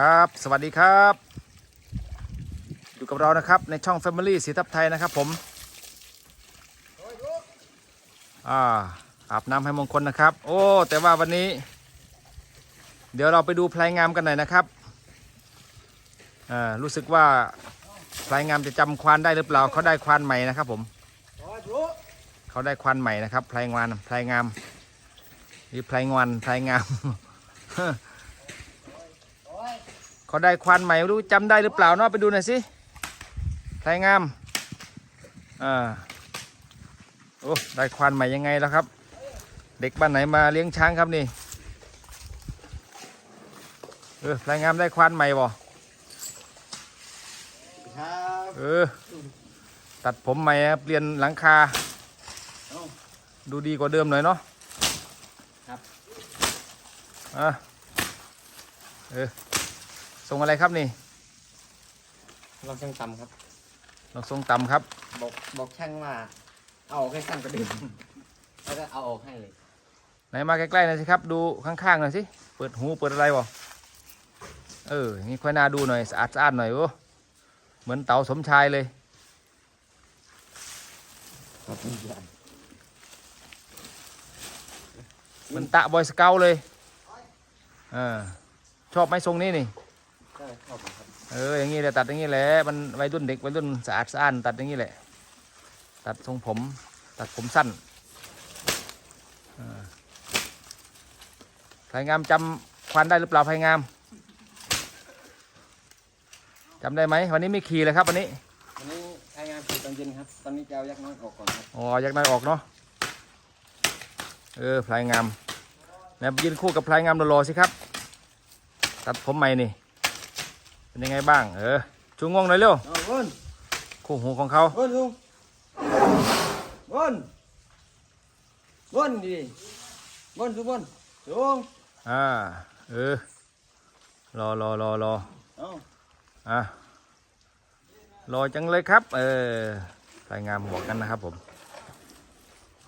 ครับ สวัสดีครับ อยู่กับเรานะครับในช่อง Family สีทับไทยนะครับผมอ่าอาบน้ำให้มงคลนะครับ โอ้ แต่ว่าวันนี้ เดี๋ยวเราไปดูพลายงามกันหน่อยนะครับอ่ารู้สึกว่าพลายงามจะจำควานได้หรือเปล่าเขาได้ควานใหม่นะครับผมเขาได้ควานใหม่นะครับพลายงานพลายงามนี่พลายงานพลายงาม เขาได้ควานใหม่ไม่รู้จำได้หรือเปล่าเนาะไปดูหน่อยสิพลายงามอ่าโอ้ได้ควานใหม่ยังไงแล้วครับ เด็กบ้านไหนมาเลี้ยงช้างครับนี่เออพลายงามได้ควานใหม่บ่ครับเออตัดผมใหม่ครับเปลี่ยนหลังคาเอ้าดูดีกว่าเดิมหน่อยเนาะครับอะเออ ส่งอะไรครับนี่เราช่างต่ำครับเราส่งต่ำครับ บอกบอกช่างว่าเอาออกให้สั้นกว่าเดิมแล้วก็เอาออกให้เลยไหนมาใกล้ๆหน่อยสิครับ ดูข้างๆหน่อยสิเปิดหูเปิดอะไรบ่เอออย่างนี้ค่อยน่าดูหน่อยสะอาดสะอาดหน่อยโอ้เหมือนเต่าสมชายเลยครับเหมือนตะบอยสเกลเลยเออชอบไหมทรงนี้นี่ก็ชอบครับ เอออย่างนี้แหละตัดอย่างนี้แหละมันวัยรุ่นเด็กวัยรุ่นสะอาดสะอ้านตัดอย่างนี้แหละ ตัดทรงผม ตัดผมสั้นอ่าพลายงามจำควันได้หรือเปล่าพลายงามจำได้ไหมวันนี้ไม่ขี่เลยครับวันนี้วันนี้ใช้งานผิดตอนเย็นครับตอนนี้จะเอายักษ์น้อยออกก่อนครับอ๋ออยากได้ออกเนาะเออพลายงามนะยืนคู่กับพลายงามรอๆสิครับ ตัดผมใหม่นี่ เป็นยังไงบ้าง เออชูงวงหน่อยเร็วเอาวนคู่หูของเขาวนลุงวนวนดีวนทุกวนลุงอ่า เออ รอรอรอรอเอาอะรอจังเลยครับ เออรายงานบอกกันนะครับผม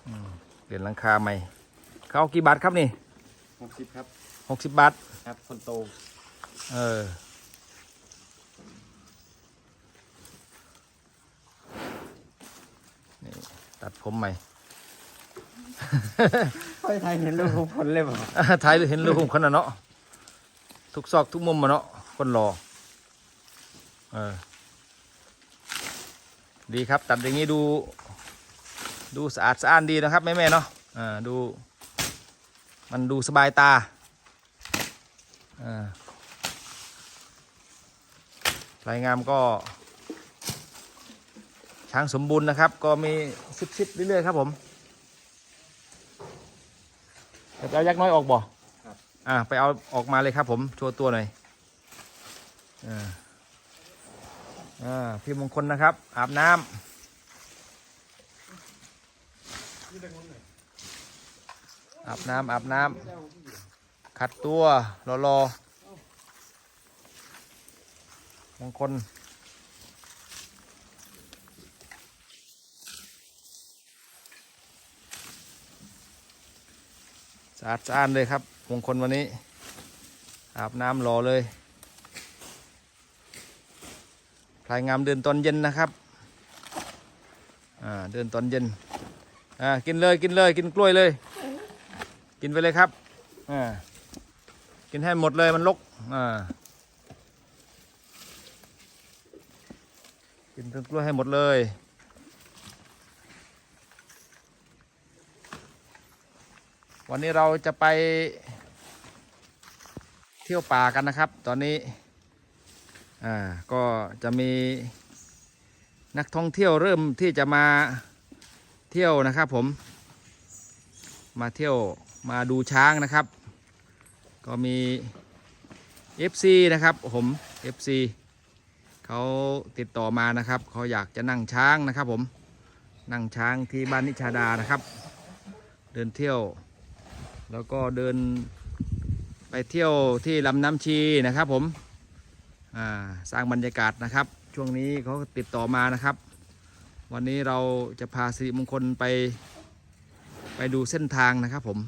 อืมเปลี่ยนหลังคาใหม่ เขาเอากี่บาทครับนี่หกสิบครับหกสิบบาท ครับ คนโต เออ ตัดผมใหม่ ค่อยไทยเห็นลูกของคนเลยบ่ถ่ายหรือเห็นรูปของคนน่ะเนาะ ทุกซอกทุกมุมมาเนาะ คนรอ เออ ดีครับ ตัดอย่างนี้ดู ดูสะอาดสะอ้านดีนะครับแม่แม่ๆเนาะอ่าดู มันดูสบายตาอ่ารายงามก็ ช้างสมบูรณ์นะครับ ก็มีซิบๆเรื่อยๆครับผมเดี๋ยวจะเอายักษ์น้อยออกบ่ครับอ่าไปเอาออกมาเลยครับผมโชว์ตัวหน่อยอ่าอ่าพี่มงคลนะครับ อาบน้ำอาบน้ำอาบน้ำขัดตัวรอรอมงคล อาดสะอ้านเลยครับมงคลวันนี้ อาบน้ำรอเลยพลายงามเดินตอนเย็นนะครับอ่าเดินตอนเย็นอ่ากินเลยกินเลยกินกล้วยเลย กินไปเลยครับอ่ากินให้หมดเลยมันลกอ่ากินต้นกล้วยให้หมดเลย วันนี้เราจะไปเที่ยวป่ากันนะครับ ตอนนี้อ่าก็จะมีนักท่องเที่ยวเริ่มที่จะมาเที่ยวนะครับผม มาเที่ยวมาดูช้างนะครับ ก็มี FC นะครับผม FC เขาติดต่อมานะครับเขาอยากจะนั่งช้างนะครับผมนั่งช้างที่บ้านนิชาดานะครับ เดินเที่ยว แล้วก็เดินไปเที่ยวที่ลำน้ำชีนะครับผมสร้างบรรยากาศนะครับ ช่วงนี้เขาติดต่อมานะครับ วันนี้เราจะพาสิริมงคลไปไปดูเส้นทางนะครับผม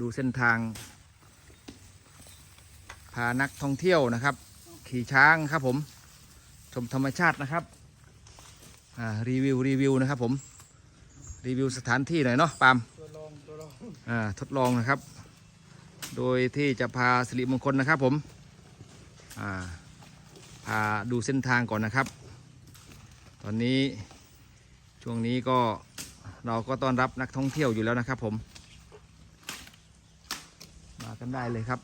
ดูเส้นทาง พานักท่องเที่ยวนะครับ ขี่ช้างครับผมชมธรรมชาตินะครับรีวิวรีวิวนะครับผมรีวิวสถานที่หน่อยเนาะปาล์ม อ่าทดลองนะครับ โดยที่จะพาสิริมงคลนะครับผมอ่าพาดูเส้นทางก่อนนะครับ ตอนนี้ช่วงนี้ก็เราก็ต้อนรับนักท่องเที่ยวอยู่แล้วนะครับผม มากันได้เลยครับ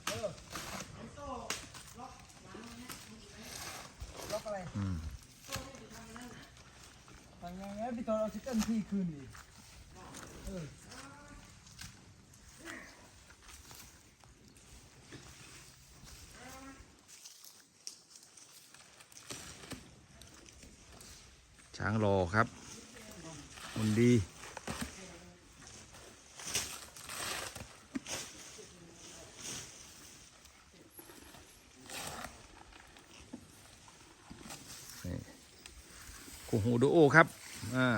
ล็อกอะไรอืมทางยังไงพี่ตอนเอาชิคเก้นที่คืนดิ ช้างรอครับมันดี คู่หูดูโอครับ อ่า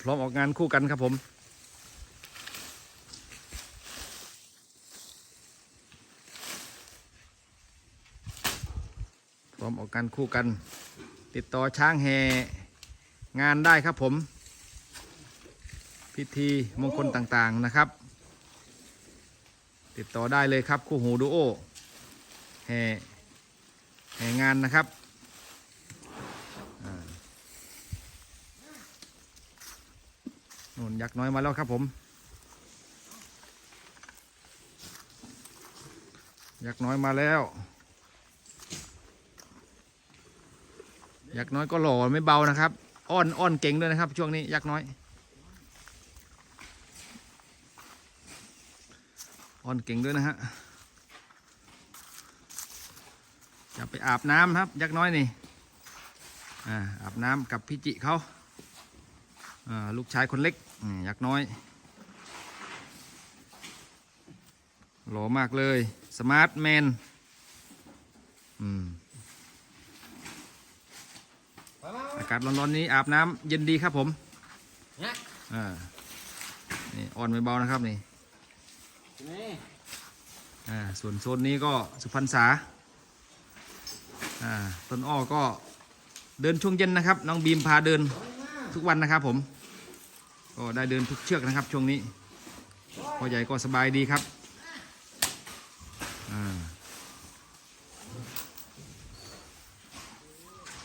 พร้อมออกงานคู่กันครับผมพร้อมออกงานคู่กัน ติดต่อช้างแห่ งานได้ครับผม พิธีมงคลต่างๆนะครับ ติดต่อได้เลยครับคู่หูดูโอแห่แห่งานนะครับนู่นยักษ์น้อยมาแล้วครับผม ยักษ์น้อยมาแล้ว ยักษ์น้อยก็หล่อไม่เบานะครับ อ้อนอ้อนเก่งด้วยนะครับ ช่วงนี้ยักษ์น้อย อ้อนเก่งด้วยนะฮะจะไปอาบน้ำครับยักษ์น้อยนี่อ่าอาบน้ำกับพี่จิเขาอ่าลูกชายคนเล็กยักษ์น้อยหล่อมากเลย สมาร์ทแมน อืม มามา อากาศร้อนๆนี้อาบน้ำเย็นดีครับผมเนี่ยอ่านี่อ่อนไม่เบานะครับนี่นี่อ่าส่วนโซนนี้ก็สุพรรณษาอ่าต้นอ้อก็เดินช่วงเย็นนะครับ น้องบีมพาเดินทุกวันนะครับผม ก็ได้เดินทุกเชือกนะครับช่วงนี้พ่อใหญ่ก็สบายดีครับอ่า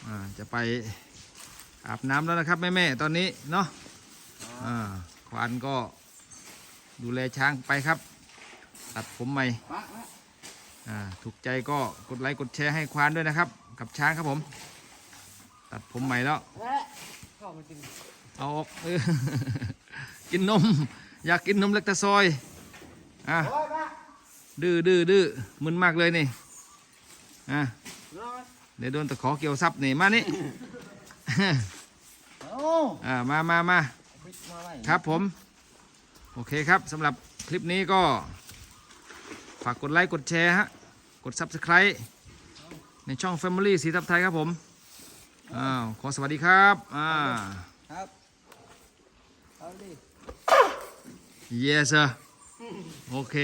อ่าจะไป อาบน้ำแล้วนะครับแม่ๆตอนนี้เนาะอ่าควานก็ดูแลช้างไปครับ ตัดผมใหม่มามาอ่าถูกใจก็กดไลค์กดแชร์ให้ควานด้วยนะครับ กับช้างครับผม ตัดผมใหม่แล้วเอ๊ะเข้ามากินเอาออกเออกินนม อยากกินนมเล็กตะซอยอะโอ้ยมาดื้อดื้อดื้อมึนมากเลยนี่อะน้อยเดี๋ยวโดนตะขอเกี่ยวซับนี่มานี่โอ้อ่ามามามาปิดมาไว้ครับผม โอเคครับสำหรับคลิปนี้ก็ ฝากกดไลค์ กดแชร์ฮะ กด Subscribe ในช่อง Family สีทับไทยครับผม อ้าว ขอสวัสดีครับ อ่า ครับเอาดิ yes sir โอเค